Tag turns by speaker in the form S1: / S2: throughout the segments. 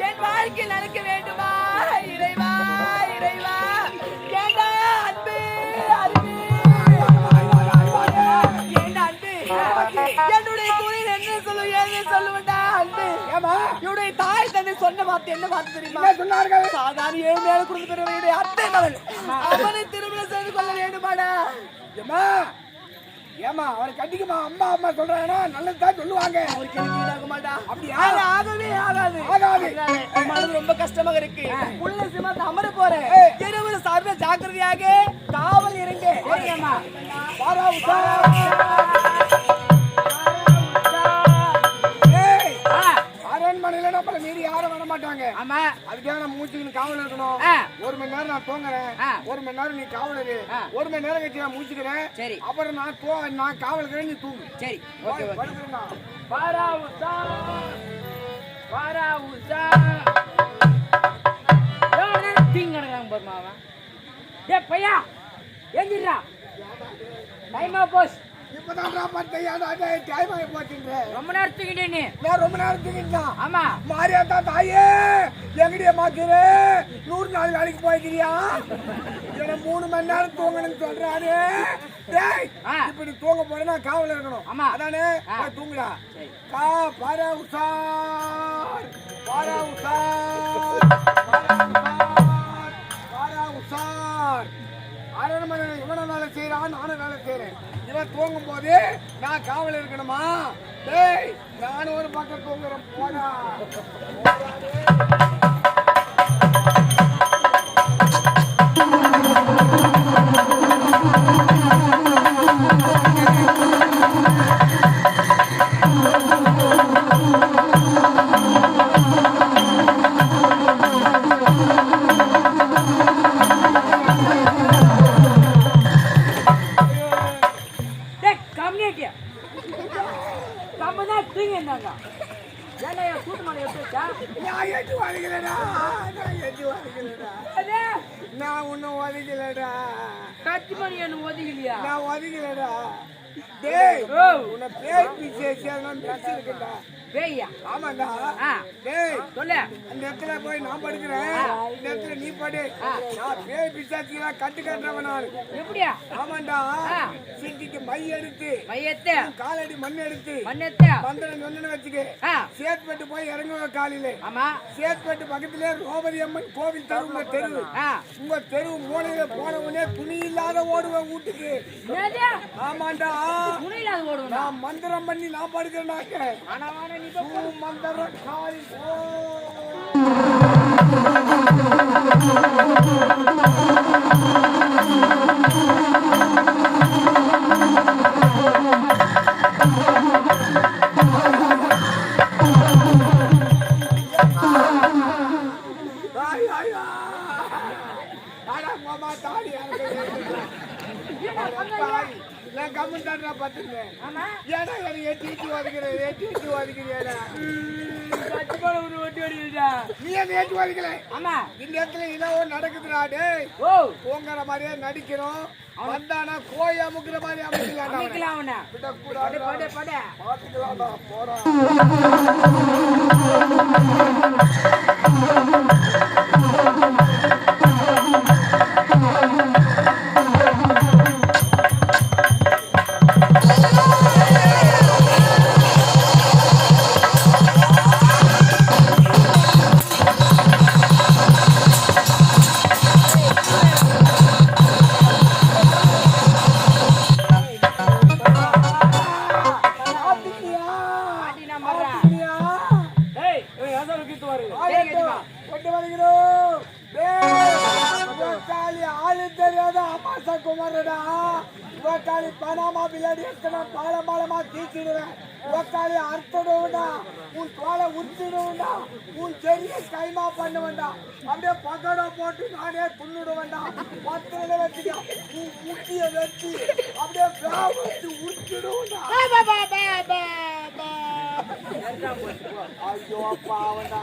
S1: என் வாழ்க்கையில் நடக்க வேண்டுமா இறைவா இறைவா ஏண்டா அன்பு அன்பு ஏண்டா அன்பு என்னுடைய குளிர் என்ன சொல்லு ஏன்னு சொல்லுவேன்டா அன்பு.
S2: ஏமா
S1: தந்தை சொன்ன வார்த்தை என்ன வார்த்தை தெரியுமா?
S2: சொன்னார்கள்?
S1: சாதாரண ஏழு மேல குடும்ப பெறுவருடைய அத்தை மகள். அவனை திருமணம் செய்து கொள்ள வேண்டுமாடா.
S2: ஏமா ஏமா அவனை கட்டிக்குமா அம்மா அம்மா சொல்றாங்கன்னா நல்லதுதான் சொல்லுவாங்க.
S1: அவருக்கு எனக்கு மாட்டா
S2: அப்படியா?
S1: அது ஆகவே ஆகாது.
S2: ஆகாது.
S1: மனது ரொம்ப கஷ்டமாக இருக்கு. உள்ள சிமத்து அமர போறேன்.
S2: ஏய்.
S1: இருவர் சார்பில் ஜாக்கிரதையாக காவல் இருங்க
S2: சரிம்மா. வாரா அரண்மனையில நம்மள மீறி யாரும் வர மாட்டாங்க.
S3: ஆமா.
S2: அதுக்காக நம்ம மூச்சுக்கு காவல் இருக்கணும்.
S3: ஆ.
S2: ஒரு மணி நேரம் நான் தூங்குறேன்.
S3: ஆ.
S2: ஒரு மணி நேரம் நீ காவல். ஒரு மணி நேரம் கழிச்சு நான் மூச்சுக்கிறேன்.
S3: சரி.
S2: அப்புறம் நான் தூ நான் காவல் நீ தூங்கு.
S3: சரி. Okay okay.
S2: படுக்கிறேன்டா.
S3: வாரா உஷா வாரா உஷா தீங்க கிடக்குறாங்க பாருமா அவன்? ஏ பையா எந்திரா டைமா போஸ்
S2: ஆகி போச்சுன்ற.
S3: ரொம்ப நேரம் தூங்கிட்டே நீ?
S2: நான் ரொம்ப நேரம் தூங்கிட்டான்?
S3: ஆமா.
S2: மாரியாத்தா தாயே எங்கடிய மாக்குற நூறு நாள் வேலைக்கு போய்க்கிறியா என்ன மூணு மணி நேரம் தூங்கணும்னு சொல்றாரு டேய்
S3: ஆ.
S2: இப்ப நீ தூங்க போறேன்னா காவல் இருக்கணும்.
S3: ஆமா.
S2: அதானே? தூங்குடா. கா பாரா உஷார். பாரா உஷார். பாரா உஷார். பாரா உஷார் அரண்மனை இவனை வேலை செய்யறான் நானும் வேலை செய்யறேன். இவன் தூங்கும் போது நான் காவல் இருக்கணுமா? டேய் நானும் ஒரு பக்கம் தூங்குறேன் போடா.
S3: சொல்லு.
S2: அந்த இடத்துல போய் நான் படுக்கிறேன். இந்த இடத்துல நீ படு. நான் பேய் பிசாச்சுக்கெல்லாம் கட்டு கட்டுறவன் நான்.
S3: எப்படியா?
S2: ஆமாண்டா. சிட்டிக்கு மை எடுத்து.
S3: மையத்தை.
S2: காலடி மண் எடுத்து.
S3: மண்ணெத்த.
S2: மந்திரம் சொன்னு வச்சுக்க. சேத்பட்டு போய் இறங்குவ காலையில.
S3: ஆமா.
S2: சேத்பட்டு பக்கத்திலே ரோபதி அம்மன் கோவில் தெரு உங்க தெரு. உங்க தெரு மூலையில போன உடனே துணி இல்லாத ஓடுவேன் வீட்டுக்கு. ஆமாண்டா.
S3: துணியில்லாத ஓடுவா
S2: நான் மந்திரம் பண்ணி நான் படுக்கிறேனாக்க
S3: ஆனா வாடா நீ போ.
S2: மந்திரம் காலி ஓ நான் கம்மன் தாண்டா பார்த்துருந்தேன்.
S3: ஆமா
S2: ஏடா என்னை எட்டி எட்டி ஒதுக்குற, எட்டி எட்டி ஒதுக்குறியேடா.
S3: கட்சி மணி ஒரு ஒட்டி ஓடிடுச்சா
S2: நீ என்னை எட்டி ஒதுக்கல.
S3: ஆமா
S2: இந்த இடத்துல ஒண்ணு நடக்குதுடா, டேய்.
S3: ஓ
S2: தூங்குற மாதிரியே நடிக்கிறோம் வந்தானா கோழி அமுக்குற மாதிரி அமுக்கலாம்டா அவனை.
S3: அமைக்கலாம் அவனை
S2: விடக்கூடாதுடா.
S3: படு படு
S2: பார்த்துக்கலாம்டா, போடா. ஆளு தெரியாத அமாசா குமாரடா. இவக்காளி பனாமா பின்னாடி எத்தனை பால பாலமா தீச்சிடுவேன். இவக்காளி அறுத்துடுவேன்டா. உன் தோலை உரிச்சிடுவேன்டா. உன் செடியை கைமா பண்ணுவேன்டா. அப்படியே பக்கோடா போட்டு நானே துண்ணுடுவேன்டா. பத்திரில வச்சுக்க. உன் முட்டியை வச்சு அப்படியே வச்சு உரிச்சிடுவேன்டா. ஐயோ பாவண்டா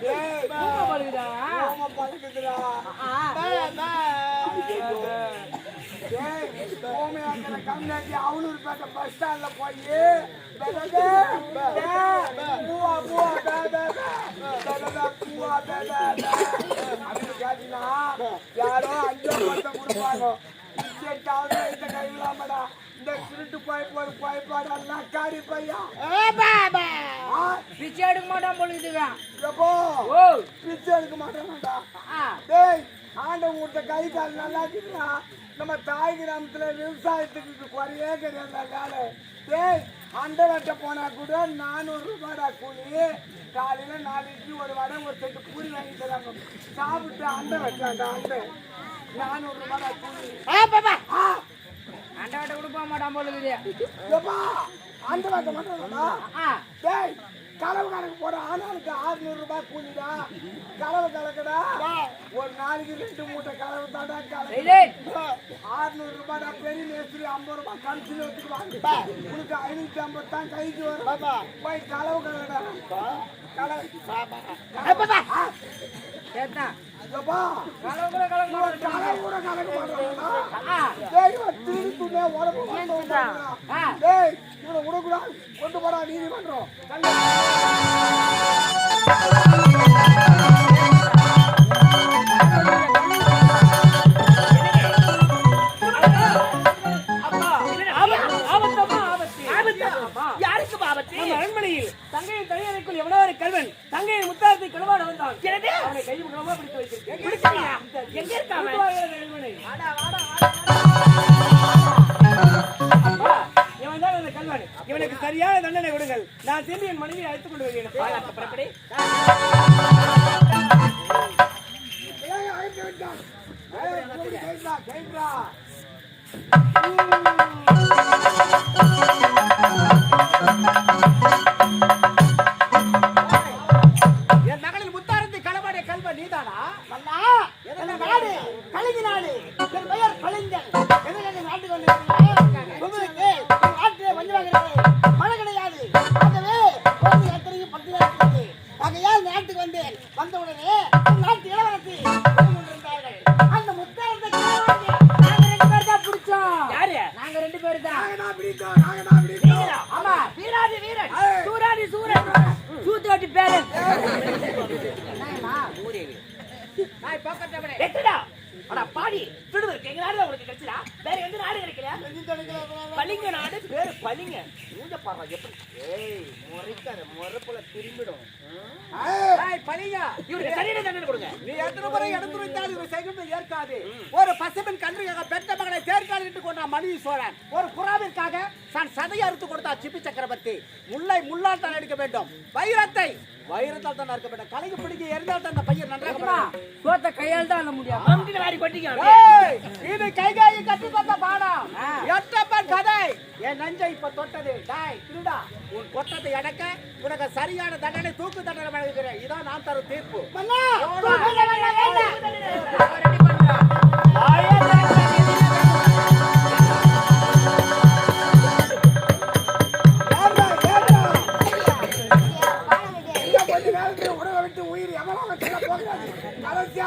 S2: டேய்,
S3: தூக்கம்
S2: பஸ் ஸ்டாண்ட்ல போய் பூவா, பூவா, பூவா, அப்படின்னு கேட்டீங்கன்னா, யாரோ அஞ்சோ பத்தோ கொடுப்பாங்க. இச்சைக்காவது இந்த கைவிடாமடா. இந்த திருட்டு பாய்ப்பு ஒரு காரி நக்காரி பையா
S3: பிச்சை எடுக்க மாட்டான் போல இருக்குதுடா.
S2: எப்போ
S3: ஓ.
S2: பிச்சை எடுக்க மாட்டேன்டா. டேய் ஆண்டவன் கொடுத்த கை கால் நல்லா இருக்குதுடா. நம்ம தாய் கிராமத்துல விவசாயத்துக்கு குறையே கிடையாது வேலை. டேய் அண்டை வெட்ட போனா கூட நானூறு ரூபாடா கூலி. காலையில நாலு இட்லி ஒரு வடை ஒரு செட்டு பூரி வாங்கி தராங்க. சாப்பிட்டு அண்டை வெட்டாண்டா அண்டை. நானூறு ரூபாடா கூலி. ஆ,
S3: வட்டை கூட போக மாட்டான் போல இருக்குது.
S2: வெட்ட மாட்டாங்களா
S3: ஆ.
S2: டேய் கலவு கணக்கு போட ஆனாளுக்கு ஆறுநூறு ரூபாய் கூலிடா. கலவு கலக்குடா. ஒரு நாளைக்கு ரெண்டு மூட்டை கலவு தாடா கலவு ஆறுநூறு ரூபாய்டா பெரிய மேஸ்திரி ஐம்பது ரூபாய் கமிஷன் எடுத்துக்குவாங்க உனக்கு ஐநூத்தி ஐம்பது தான் கைக்கு வரும். போய் கலவு கலடா கலவு.
S3: கூட கலக்க
S2: இவன்
S3: மாட்டான்.
S2: கொண்டு விடக்கூடாது. கொண்டு போடா நீதிமன்றம்
S4: சோழன். ஒரு புறாவிற்காக தன் சதையை அறுத்து கொடுத்தா சிப்பி சக்கரவர்த்தி. முல்லை முள்ளால் தான் எடுக்க வேண்டும். வைரத்தை. வைரத்தால் தான் அறுக்க வேண்டும் கலைக்கு பிடிக்க எரிந்தால் தான் அந்த பையன் நன்றாக.
S3: சோத்த கையால் தான் முடியும்.
S1: வாரி கொட்டிங்க
S4: ஏய், இது கைகாயி கட்டி தந்த பாடம் எட்டப்பன் கதை. என் நஞ்சை இப்ப தொட்டது. டாய் திருடா. உன் கொட்டத்தை அடக்க உனக்கு சரியான தண்டனை தூக்கு தண்டனை வழங்குகிறேன். இதான் நான் தரும் தீர்ப்பு.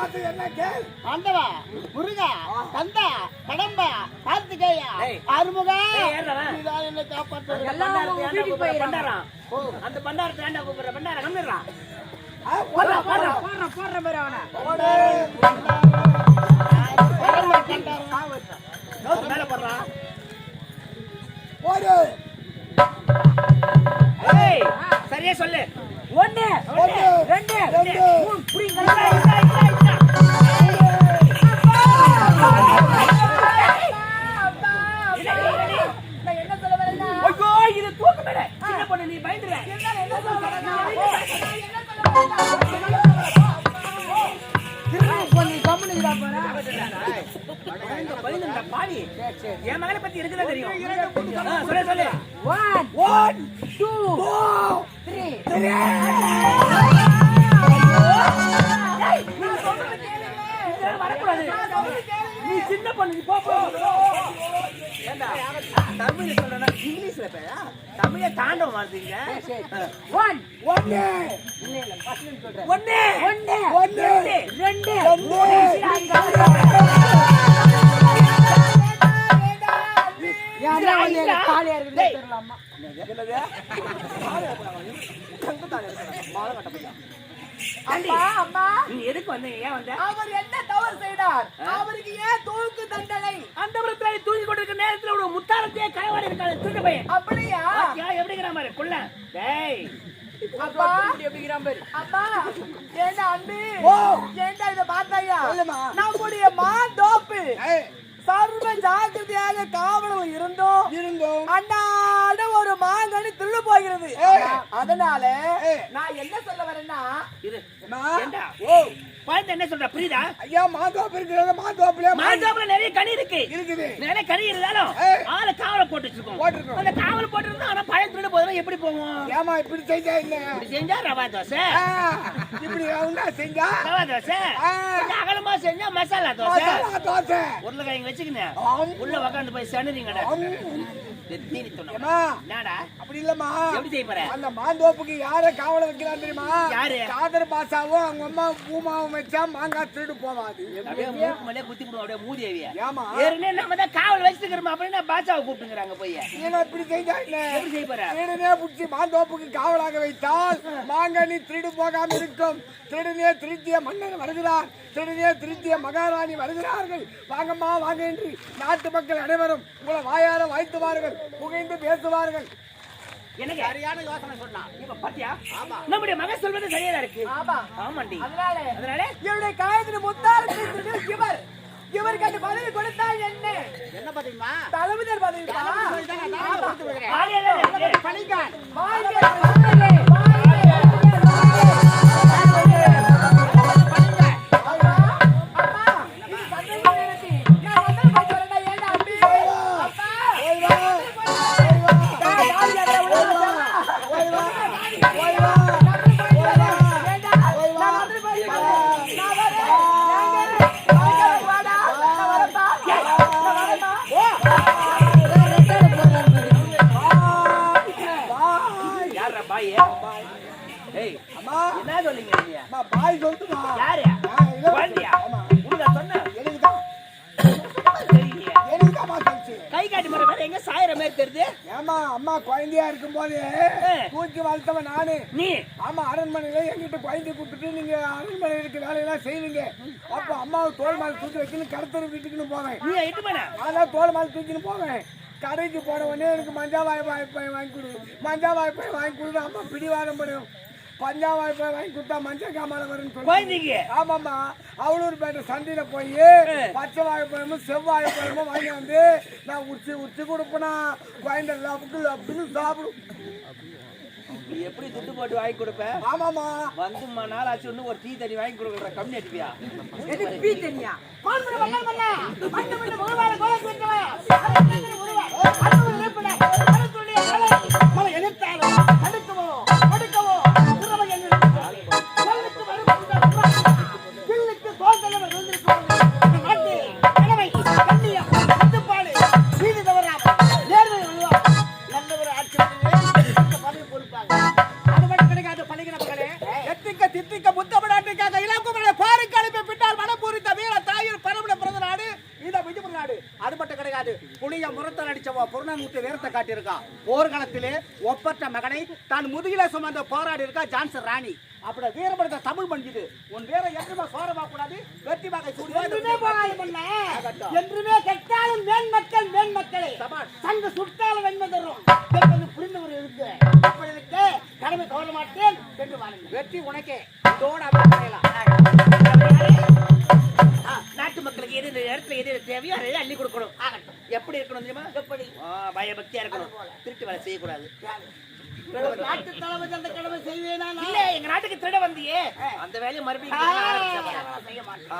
S2: கடைசியாத்து என்ன கேள்?
S4: ஆண்டவா முருகா கந்தா கடம்பா கார்த்திகேயா ஆறுமுகா நீதான் என்னை காப்பாற்ற
S3: எல்லாம்
S1: அந்த பண்டாரத்தை ஏன்டா கூப்பிடுற பண்டார கம்மிடுறான்
S2: ஆ, போடா, போடா.
S3: போடுற போடுற பேர் அவனை
S5: தமிழ தாண்டவம் வாழ்றீங்க
S6: ஒன்
S2: ஒண்ணு.
S6: ஒண்ணு. ஒண்ணு.
S2: ஒண்ணு.
S6: ரெண்டு.
S2: மூணு
S1: அம்மா, அம்மா,
S6: நீ எதுக்கு வந்தீங்க ஏன் வந்த?
S1: அவர் என்ன தவறு செய்தார்? அவருக்கு ஏன் தூக்கு தண்டனை?
S6: அந்த புறத்துல தூங்கி கொண்டிருக்க நேரத்துல ஒரு முத்தாரத்தையே களவாடி இருக்காது. திருட்டு பையன்.
S1: அப்படியா?
S6: எப்படிங்கிற மாதிரி குள்ள டேய்.
S1: அப்பா.
S6: எப்படிங்கிறான் பாரு.
S1: அப்பா ஏண்டா அன்பு. ஏண்டா இத பார்த்தாயா. நம்முடைய மாந்தோப்பு. சர்வ ஜாக்கிரதையாக காவலும் இருந்தோம்.
S2: இருந்தோம்.
S1: அன்னாட ஒரு மாங்கனி திருடு போகிறது. அதனால. நான் என்ன சொல்ல வரேன்னா
S6: குழந்தை என்ன சொல்ற புரியுதா?
S2: ஐயா மாந்தோப்பு இருக்கிறது மாந்தோப்புல
S6: மாஞ்சாப்புல நிறைய கனி இருக்கு.
S2: இருக்குது.
S6: நிறைய கனி இருந்தாலும். ஆளு காவல போட்டு வச்சிருக்கோம்
S2: போட்டிருக்கோம்.
S6: அந்த காவல போட்டு ஆனா பழைய திருடு போதும் எப்படி போவோம்?
S2: ஏமா இப்படி செஞ்சா இல்ல
S6: இப்படி செஞ்சா ரவா தோசை.
S2: இப்படி உண்டா செஞ்சா?
S6: ரவா தோசை. அகலமா செஞ்சா மசாலா தோசை.
S2: மசாலா தோசை.
S6: உருளைக்கிழங்கு வச்சுக்கினேன். உள்ள உக்காந்து போய் சனுறீங்கடா
S2: ஆம். அப்படி இல்லம்மா.
S6: எப்படி செய்ய போற?
S2: அந்த மாந்தோப்புக்கு யார காவல வைக்கிறான் தெரியுமா?
S6: யாரு?
S2: காதர் பாசாவும் அவங்க அம்மா பூமாவும் வச்சா மாங்காய் திருடு போவாது.
S6: அப்படியே குத்தி போடுவோம் அப்படியே மூதி அவிய
S2: ஏமா
S6: ஏற்கனவே நம்ம தான் காவல் வச்சுக்கிறோம் அப்படின்னு பாஷாவை கூப்பிட்டுங்கிறாங்க போய்?
S2: இப்படி செஞ்சா இல்ல
S6: எப்படி செய்ய போற?
S2: திருடனே புடிச்சு மாந்தோப்புக்கு காவலாக வைத்தால் மாங்கனி திருடு போகாம இருக்கும். திருடனே திருத்திய மன்னன் வருகிறார். திருடனே திருத்திய மகாராணி வருகிறார்கள். வாங்கம்மா வாங்க என்று நாட்டு மக்கள் அனைவரும் உங்களை வாயார வாழ்த்துவார்கள் புகைந்து பேசுவார்கள்.
S6: எனக்கு
S5: சரியான யோசனை சொன்னான்
S6: இப்ப பாத்தியா? நம்முடைய மகன் சொல்வது சரியா இருக்கு?
S1: ஆமா.
S6: ஆமாண்டி.
S1: அதனால
S6: அதனால?
S1: இவருடைய காயத்தின் முத்தாரத்தை திருடு இவர் இவருக்கு அந்த பதவி கொடுத்தால் என்ன?
S5: என்ன
S1: பதவி.
S5: பணிக்கான்
S6: மரம் வேற எங்க சாயிற மாதிரி தெரியுது?
S2: ஏமா அம்மா குழந்தையா இருக்கும் போது. தூக்கி வளர்த்தவன் நானு.
S6: நீ.
S2: ஆமா அரண்மனையில எங்கிட்ட குழந்தை கொடுத்துட்டு நீங்க அரண்மனையில இருக்க வேலையெல்லாம் செய்வீங்க. அப்ப அம்மாவை தோல் மேல தூக்கி வைக்கணும் கடத்தர வீட்டுக்குன்னு போவேன்.
S6: நீ எட்டு பண்ண
S2: அதான் தோல் மேல தூக்கின்னு போவேன். கடைக்கு போன உடனே எனக்கு மஞ்சா வாய்ப்பாய் வாங்கி கொடு. மஞ்சா வாய்ப்பாய் வாங்கி கொடுத்து அம்மா பிடிவாதம் பண்ணும் பஞ்சா வாய்ப்பாய் வாங்கி கொடுத்தா மஞ்சள் காமால வரும்னு சொல்லி ஆமாம்மா. அவலூர்பேட்டை சந்தையில போய் பச்சை வாழைப்பழமும் செவ்வாழை பழமும் வாங்கி வந்து நான் உச்சி உச்சி கொடுப்பேனா? குழந்தை லப்புக்கு லப்புன்னு சாப்பிடும்
S6: நீ எப்படி துட்டு போட்டு வாங்கி கொடுப்ப?
S2: ஆமாம்மா.
S6: வந்துமா நாளாச்சு ஒண்ணு ஒரு டீ தண்ணி வாங்கி கொடுக்குற கம்மி அடிப்பியா?
S5: எத்திக்க மகனை தான் முதுகில சுமந்த போராடி இருக்கா ஜான்சன் ராணி. அப்படி வீரப்படுத்த தமிழ் மஞ்சுது
S4: நாட்டு தளபதி அந்த கடமை செய்வேனா?
S6: இல்ல எங்க நாட்டுக்கு திருட வந்தியே. அந்த வேலையை மறுபடியும்
S4: செய்ய மாட்டேன்.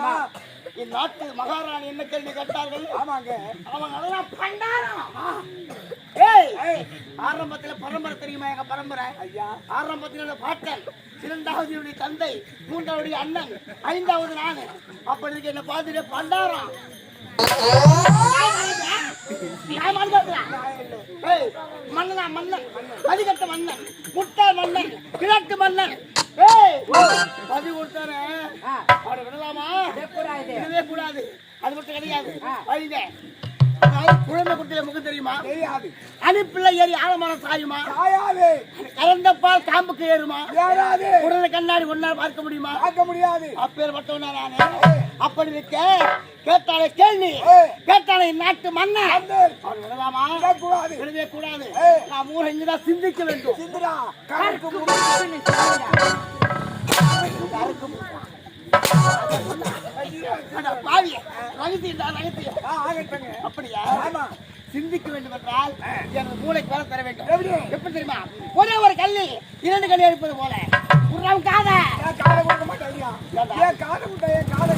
S2: ஆமா.
S5: இந்நாட்டு மகாராணி என்ன கேள்வி கேட்டார்கள்?
S2: ஆமாங்க.
S5: அவங்க அதெல்லாம் பண்டாரம். ஏய் ஆரம்பத்துல பரம்பரை தெரியுமா எங்க பரம்பரை?
S2: ஐயா.
S5: ஆரம்பத்தில் உள்ள பாட்டன் இரண்டாவது என்னுடைய தந்தை மூன்றாவது அண்ணன் ஐந்தாவது நானு. அப்படி இருக்கு என்ன பார்த்துட்டு பண்டாரம். மன்னனா மன்னன். மதிக்கட்ட மன்னன். முட்டாள் மன்னன். கிழட்டு மன்னன். பதி கொடுத்தாரு அவரை விடலாமா?
S3: கூடாது.
S5: அது மட்டும் கிடையாது. குழந்தை குட்டியில முகம் தெரியுமா?
S2: தெரியாது.
S5: அனுப்பிள்ள ஏறி ஆழமான சாயுமா?
S2: சாயாது.
S5: கலந்த பால் காம்புக்கு ஏறுமா?
S2: ஏறாது.
S5: உடனே கண்ணாடி ஒன்னா பார்க்க முடியுமா?
S2: பார்க்க முடியாது.
S5: அப்பேற்பட்டவனா நானு. அப்படி இருக்க கேட்டாலே கேள்வி. கேட்டாலே நாட்டு மன்னன். அவர் விடலாமா
S2: கூடாது
S5: விடவே கூடாது. நாம் ஊரை இங்கதான் சிந்திக்க வேண்டும்.
S2: சிந்துரா
S5: அட பாவிய ரகசியம்.
S2: ஆகட்டுங்க
S5: அப்படியா?
S2: ஆமா.
S5: சிந்திக்க வேண்டும் என்றால் எனது மூளைக்கு வேலை தர வேண்டும்.
S2: எப்படி?
S5: தெரியுமா? ஒரே ஒரு கல்லி இரண்டு கல்லி எடுப்பது போல. உரம் காத.
S2: காலை கொடுக்க மாட்டேன் விட்டா காலை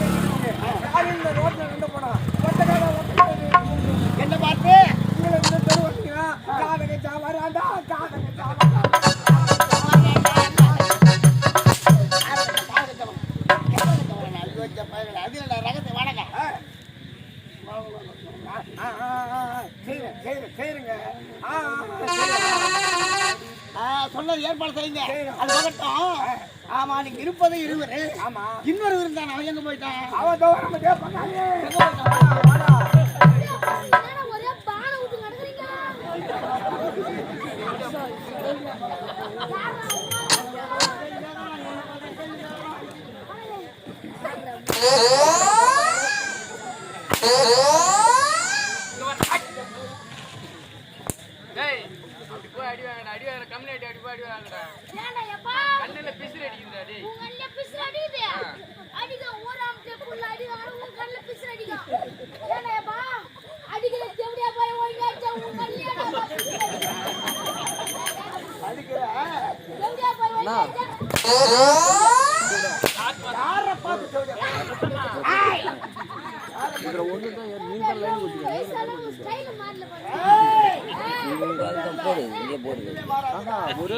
S5: சொன்னது ஏற்பாடு செய்யுங்க? அது பகட்டும். ஆமா நீங்க இருப்பது இருவர்.
S2: ஆமா.
S5: இன்னொரு இருந்தான் அவன் எங்க போயிட்டான்?
S2: அவன் நம்ம கேட்பாங்க.
S5: எங்க போயிட்டான்
S7: என்னடா ஒரே பானை விட்டு கிடக்குறீங்க?
S1: டேய் அப்படி போய் அடி வாங்கடா அடி வாங்கடா கம்மி அடி போய் அடி வாங்கடா
S7: ஏன்டா எப்பா?
S1: கண்ணுல பிசிறு அடிக்குதுடா டேய்
S7: உன் கண்ணுல பிசுறு அடிக்குது. அடிக்க ஊராம்கிட்ட புள்ள அடிக்கிறாங்க, உன் கண்ணுல பிசுறு அடிக்கும். ஏன்டா எப்பா? அடிக்கிற தேவடியா போய் ஒழுங்கா அடிச்சா உன் கண்ணுலயே நான் பிசுறு அடிக்கும். தேவடியா போய் ஒழுங்கா அடிச்சா
S5: யார பார்த்து சொல்றேன்
S7: வயசானவங்க style மாறல பாரு.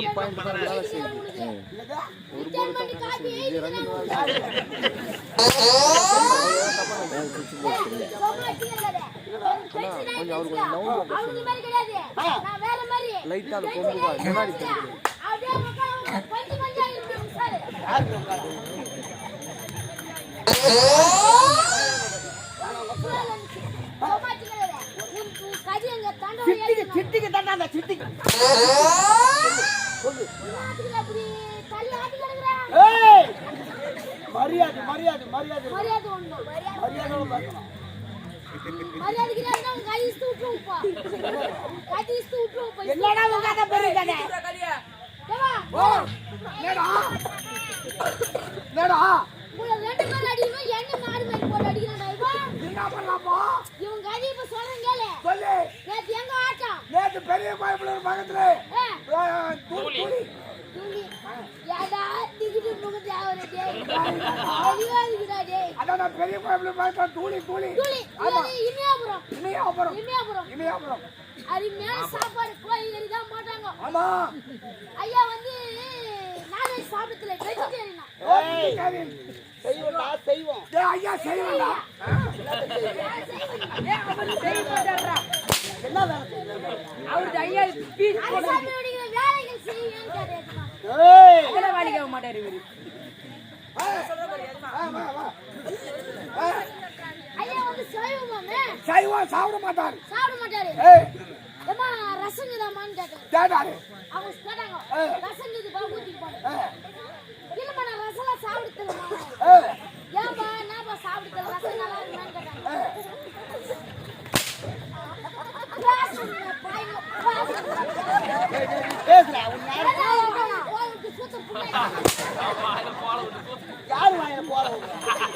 S7: Return பண்ணி காப்பி எழுதிக்கிறேன். சொல்லாட்டி இல்லடா. ஒரு பென்சில் ஆயிடுச்சுடா. அவனுக்கு மாதிரி கிடையாது. நான் வேற மாதிரி. பென்சில் ஆயிடுச்சுடா. அப்படியே உட்கார்ந்து பஞ்சு பஞ்சா இருக்கு சார். சொல்லாட்டி கிடையாது. உன் உன் கதி அங்க தண்டை
S5: சிட்டிக்கு சிட்டிக்கு தாண்டா அந்த சிட்டிக்கு
S7: ஆட்டுக்குள்ள அப்படி தள்ளி ஆட்டி கிடக்குறா.
S5: ஏய் மரியாதை மரியாதை மரியாதை
S7: மரியாதை ஒண்ணு. இஸ்து விட்டுருவோம்ப்பா.
S5: என்னடா உங்க கதை பெரிய கதை
S2: என்னடா?
S7: உங்களை ரெண்டு பேரும் அடிக்கணும், என்ன மாடு மாதிரி போட்டு அடிக்கிறான்டா இவன்.
S2: என்ன பண்ணலாமா?
S7: இவன் கதையை இப்ப சொல்றேன் கேளு.
S2: சொல்லு.
S7: நேத்து எங்க ஆட்டம்?
S2: நேத்து பெரிய கோயம்புத்தூர் பக்கத்துல
S7: ஏ,
S2: ஆ, தூளி, பெரிய கோயம்புத்தூர் பக்கத்துல தூளி தூளி.
S7: இமயபுரம்.
S2: இமயாபுரம்.
S7: இமயபுரம்.
S2: இமயாபுரம்.
S7: அருமையான சாப்பாடு கோழிக்கறி தான் மாட்டாங்க
S2: ஆமா.
S7: ஐயா வந்து நான்வெஜ் சாப்பிடத்துல வெஜிடேரியனா
S5: செய்வோம்.
S2: டேய் ஐயா செய்யணும்டா
S5: என்ன வேலை
S3: அவருக்கு ஐயா பீஸ்
S7: அரசாங்க வேலைகள் வேலைகள்
S3: வாடிக்க மாட்டாரு இவரு
S2: சைவம் சாப்பிட மாட்டார்.
S7: சாப்பிட மாட்டாரு.
S2: ஏய்!
S7: ஏமா ரசங்குதாமான்னு கேட்டேன்
S2: கேட்டாரு.
S7: அவங்க கேட்டாங்க. ரசங்குது பா ஊத்திட்டு போனேன் இல்லம்மா நான் ரசம்லாம் சாப்பிடுறதுலம்மா
S2: ஏய்
S7: ஏன்பா என்னப்பா சாப்பிடுறது ரசம் நல்லா இருக்குமான்னு கேட்டாங்க ரசம் பாய்ங்க, ரசம்.
S5: பேசுறா உன் யாரு
S7: அதான் அதான், கோயிலுக்கு சுத்த புண்ணை.
S5: யாரு வாயில போற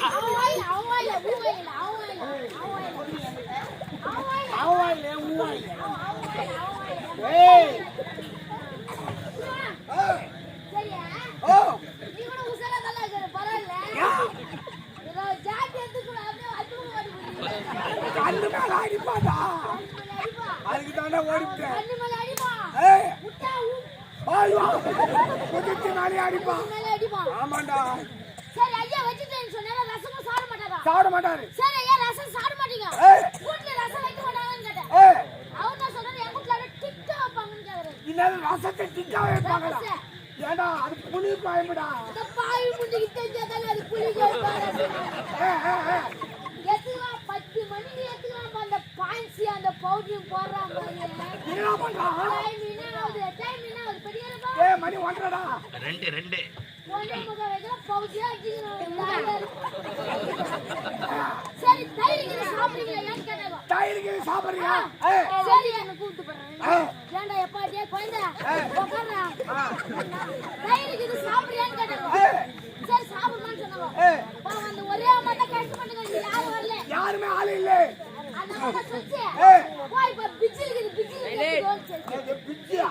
S7: அவன் வாயில அவன் வாயில ஊ வாயில அவன் வாயில அவன் வாயில அவன் வாயில
S5: அவன் வாயிலே, உன் வாயிலே.
S7: அவன் அவன் வாயில அவன் வாயில
S5: ஏய்,
S7: சரியா
S2: ஓ
S7: நீ கூட உசரா தான் இருக்கிற பரவாயில்ல ஏதோ ஜாதி எடுத்துக்கூட அப்படியே அட்டுக்கு ஓடி போடுறீங்க
S2: கண்ணு மேல அடிப்பாடா
S7: கண்ணு மேல அடிப்பா
S2: அதுக்கு தானே ஓடிவிட்டேன்
S7: கண்ணு மேல அடிப்பா
S2: ஏய்
S7: முட்டா ஊ
S2: ஐயோ குதிச்சு மேலே அடிப்பா.
S7: கண்ணு மேல அடிப்பா.
S2: ஆமாண்டா.
S7: சரி ஐயா வச்சுட்டேன்னு சொன்னா ரசமும் சாப்பிட மாட்டாரா?
S2: சாப்பிட மாட்டாரு.
S7: சரி ஐயா ரசம் சாப்பிட மாட்டீங்க.
S2: ஏய்.
S7: வீட்டுல ரசம் வைக்க மாட்டாங்கன்னு கேட்டேன். நான் சொல்றேன் என் வீட்டுல டிக்கா வைப்பாங்கன்னு
S2: இன்னும் ரசத்தை டிக்கா வைப்பாங்களா. ஏடா அது புளி பாயமுடா
S7: இந்த பாய் முண்டிக்கு தெரிஞ்சாதானே அது புளி
S2: ஏய்
S7: எத்துக்கலாம் பத்து மணிக்கு எத்துக்கலாம் அந்த பாய்ச்சி அந்த பவுடரும் போடுறான் பாரு
S2: என்ன பண்றான்
S7: தயிர் இது சாப்பிடுறீங்களா ஏன்னு கேட்டாங்க
S2: தயிருக்கு சாப்பிடுறியா?
S7: சரி என்ன கூப்பிட்டு போறேன். ஏன்டா எப்பா டே குழந்தை? உட்கார்றா. தயிருக்கு இது சாப்பிடுறியான்னு கேட்டாங்க சரி சாப்பிடுமான்னு சொன்னாங்க பாவம் அந்த ஒரே யாரும் வரல.
S2: யாருமே ஆள் இல்ல.
S7: அந்த அம்மா சொல்லுச்சு.
S2: ஏய்
S7: போய் இப்ப பிச்சில் இருக்குது பிச்சில் இருக்குது
S2: இது பிச்சியா?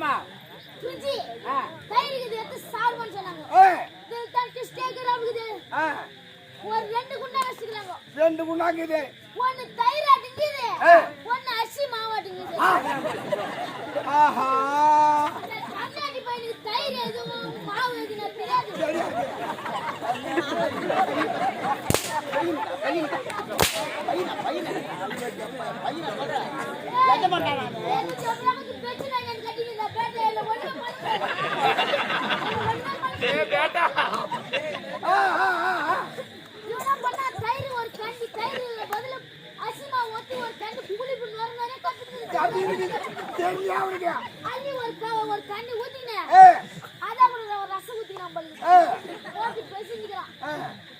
S3: ஆமா ஆ.
S7: தயிர் இருக்குது எடுத்து சாப்பிடுன்னு சொன்னாங்க. இது தட்டு ஸ்டேக்கர் இருக்குது.
S2: ஆ.
S7: ஒரு ரெண்டு குண்டா வச்சுக்கிறாங்க
S2: ரெண்டு குண்டாக்குது
S7: ஒன்னு தயிர்
S2: ஏய்.
S7: ஒன்னு அரிசி மாவாட்டுங்குது
S2: ஆஹா.
S7: அந்த கண்ணாடி பையனுக்கு தயிர் எதுவும் மாவு எதுவும் தெரியாது.
S2: தெரியாது.
S5: பையனை, பையனை. பையனை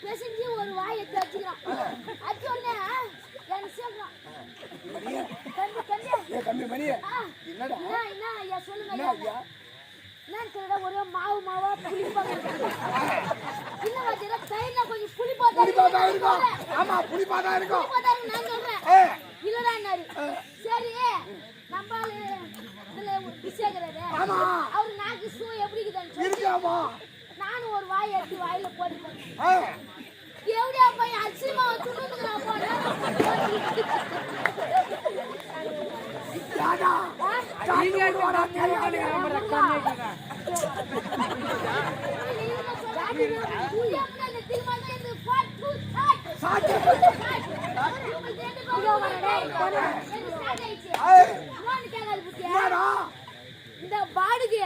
S7: பேசிஞ்சு ஒரு வாயை எடுத்து வச்சுக்கிறான் அடிச்ச உடனே எனக்கு சொல்றான் கண்டி கண்டி
S2: என்னடா
S7: என்ன ஐயா சொல்லுங்க
S2: என்ன
S7: ஐயா
S2: ஐயா
S7: என்னன்னு தெரியல ஒரே மாவு மாவா புளிப்பாங்க இல்ல வாத்தியாரா தயிர்ல கொஞ்சம் புளிப்பா
S2: புளிப்பா தான் இருக்கும். ஆமா புளிப்பா தான் இருக்கும்.
S7: புளிப்பா நான் சொல்றேன். இல்லடான்னாரு சரி நம்ம இதுல பிசேகிறாரு
S2: ஆமா.
S7: அவரு நாக்கு சூ எப்படி இருக்குதுன்னு சொல்லி
S2: இருக்காமா
S7: நானும் ஒரு வாய் எடுத்து வாயில போட்டுட்டேன் எப்படியா போய் அரிசி மாவு துணுங்கிறான்
S2: யாடா
S3: நீங்க
S2: வாடா தெரியாது சாத்தி ஏய் என்னடா
S7: இந்த பாடுக்கு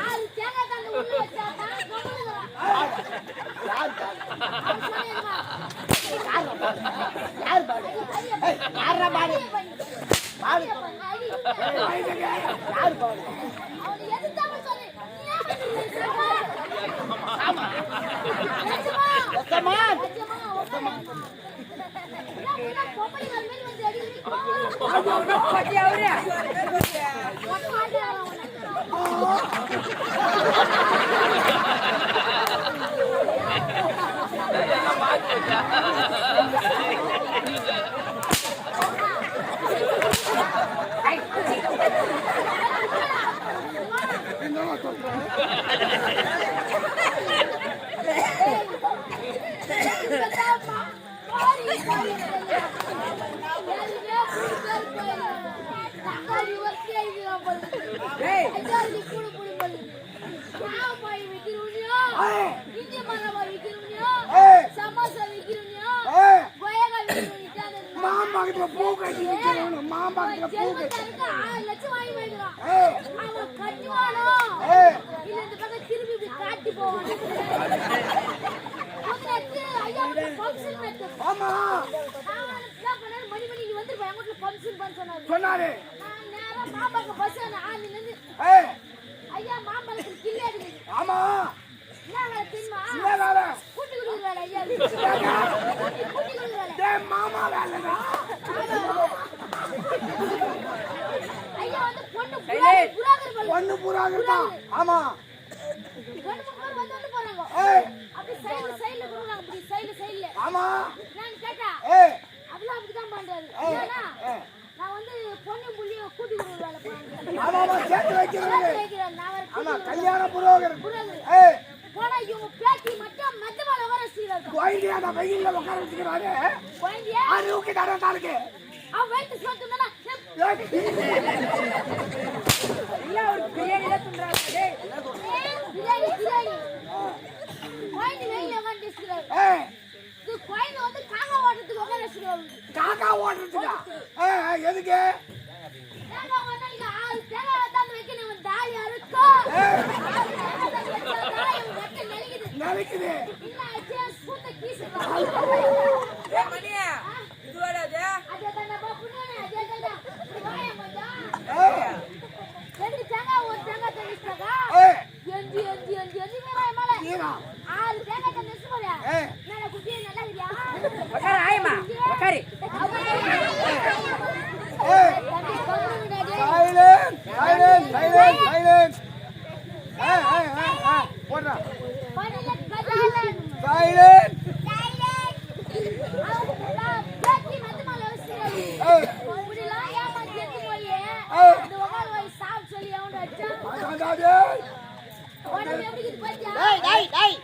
S7: ஆறு தேங்காய் தண்ணி உள்ள வச்சா.
S5: யார்? பாடு.
S3: அவரு?
S7: உட்காந்து அவனை.
S2: என்னடா சொல்ற
S3: ஏய் ஏய் மாம்பாக்கத்துல பூ கட்டி நிக்கிறவனு மாம்பாக்கத்துல பூ கட்டி ஏய்.
S7: அவன் கட்டுவானோ? இல்ல இந்த பக்கம் திரும்பி இப்படி காட்டி போவான்?
S2: ஆமா.
S7: மணி மணி நீ வந்து என் வீட்டுல ஃபங்க்ஷன் பண்ண சொன்னாரு.
S2: சொன்னாரு.
S7: நான் நேரா மாம்பாக்க பஸ் ஆனி நின்று ஐயா மாம்பழத்துக்கு கிள்ளி அடிக்குது.
S2: ஆமா.
S7: என்ன வேலை தெரியுமா?
S2: என்ன வேலை? மாமா வேலைடா
S7: பொண்ணு
S2: ஒண்ணு பூரா ஆமா ஆமா.
S7: நான் கேட்டா அதெல்லாம் அப்படிதான் பண்றாரு. நான் வந்து பொண்ணு புள்ளிய கூட்டி போறேன்
S2: ஆமா. ஆமா சேர்த்து
S7: வைக்கிறேன்
S2: ஆமா. கல்யாண புரோகர்
S7: போனா இவங்க பேட்டி மட்டும் மெத்த மேல வர
S2: குழந்தைய அந்த வெயில்ல உட்கார வச்சுக்கிறாரு. அறிவுக்கு தர
S7: வந்து காக்கா
S2: காக்கா ஓடுறதுக்கா? எதுக்கு?
S7: ஓட்டலுக்கு ஆறு தேங்காய் தான் வைக்கணும் இவன் தாலி அறுக்கும் ஆறு தேங்காய் தான் வச்சாதான் இவன் வெட்ட நெளிக்குது
S2: நினைக்குது
S7: இல்ல ஆச்சு சூத்த கீசு
S3: ஏய் மணி இது வராது
S7: அதே தானே புண்ணு அதே தானே வாய மச்சான்
S2: ஏய்
S7: ரெண்டு தேங்காய் ஒரு தேங்காய் தண்ணிச்சாக்கா
S2: ஏய்
S7: எந்தி எந்தி எந்தி எந்தி மேல மேல
S2: நீரா
S7: ஆறு தேங்காய் தண்ணி போறியா
S2: ஏய்
S7: மேல குட்டி நல்லா இருக்கியா
S3: உக்காரு ஆயமா உக்காரு
S2: ஏய் சைலன்ட் சைலன்ட் சைலன்ட் சைலன்ட் ஏய் ஏய் ஏய் ஏய் போடுறா சைலன்ட் ஏய் அதாடே
S5: டேய் டேய் டேய்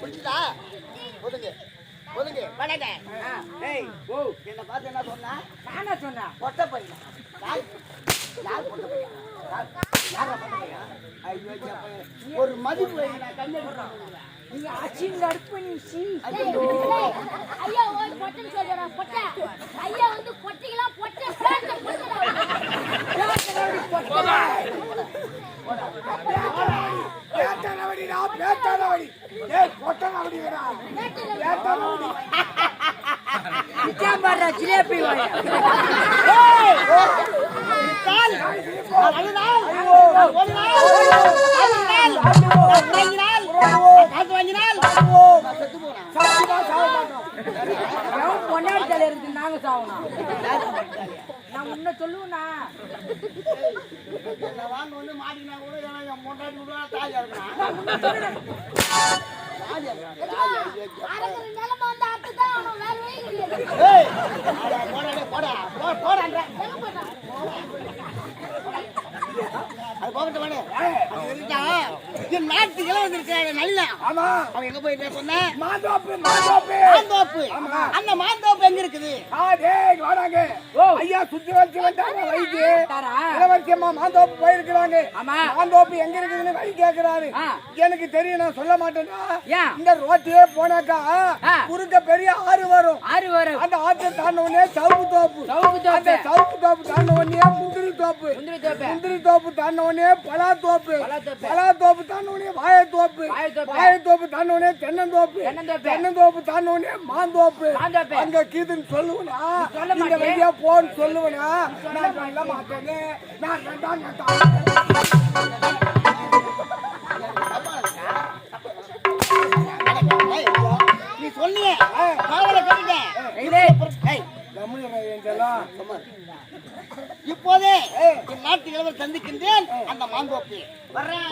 S5: புரிஞ்சுதா ஒதுங்க ஒதுங்க வடங்க டேய் ஓ என்ன பார்த்து என்ன சொன்னா
S3: நானா சொன்னா
S5: பொட்டை பையன் யார் யார் பொட்டை பையன் யார் யாரா பொட்டை பையன் ஐயோ ஜப்பையன். ஒரு மதிப்பு வைங்க, நான் கண்ணை போடுறேன்
S3: நீங்க அச்சிங்க அடுப்பு நீ சி
S7: ஐயா ஓய் பொட்டன்னு சொல்றேன் பொட்டை ஐயா வந்து பொட்டைகளாம் பொட்டை பேட்டை பொட்டை
S2: பேட்டனவடிடா ஏய்
S3: பாடுற ஜிலேபி
S5: கால் அது நாள் ஒரு நாள் நாள் வாங்கினால் காசு வாங்கினால் செத்து
S2: மாட்டோம்
S3: பொன்னாடி நாங்க சாவணும் நான் உன்ன சொல்லுவேனா?
S5: என்ன வாங்க வந்து மாட்டினா கூட ஏன்னா என் பொண்டாட்டி விடுவா தாய் இருக்கட்டும். என் நாட்டுக்கு வந்திருக்காரு நல்ல
S2: ஆமா.
S5: அவன் எங்க போயிட்டு சொன்ன?
S2: மாந்தோப்பு மாந்தோப்பு.
S5: மாந்தோப்பு. அந்த மாந்தோப்பு. எங்க இருக்குது
S2: ஆ டேய் வாடாங்க ஐயா சுத்தி வச்சு வந்தாங்க அம்மா மாந்தோப்பு போயிருக்கிறாங்க. மாந்தோப்பு எங்க இருக்குதுன்னு வை கேக்குறாரு
S3: ஆ.
S2: எனக்கு தெரியும் நான் சொல்ல மாட்டேன்டா
S3: ஏன்?
S2: இந்த ரோட்டிலே போனாக்கா. குறுக்க பெரிய ஆறு வரும்
S3: ஆறு வரும்
S2: அந்த ஆற்றை தாண்ட உடனே சவுக்கு தோப்பு
S3: தோப்பு.
S2: அந்த சவுக்கு தோப்பு தாண்ட உடனே முந்திரி தோப்பு
S3: முந்திரி தோப்பு.
S2: முந்திரி தோப்பு தாண்ட உடனே பலா தோப்பு
S3: பலா தோப்பு.
S2: பலா தோப்பு தாண்ட உடனே வாழைத்தோப்பு
S3: வாழைத்தோப்பு.
S2: வாழைத்தோப்பு தாண்ட உடனே தென்னந்தோப்பு
S3: தென்னந்தோப்பு.
S2: தென்னந்தோப்பு தாண்ட உடனே மாந்தோப்பு. அங்க கீதுன்னு சொல்லுவனா?
S3: சொல்ல
S2: இந்த
S3: மாட்டியே.
S2: வழியா போன்னு சொல்லுவனா? நான் சொல்ல மாட்டேனே. நான் ரெண்டாம் கட்டம்
S5: ஏய், நீ சொன்னியே. காவலை கட்டிட்டேன். ஏய், இப்போதே நாட்டு இளவர் சந்திக்கின்றேன். அந்த மாந்தோப்பு வர்றேன்.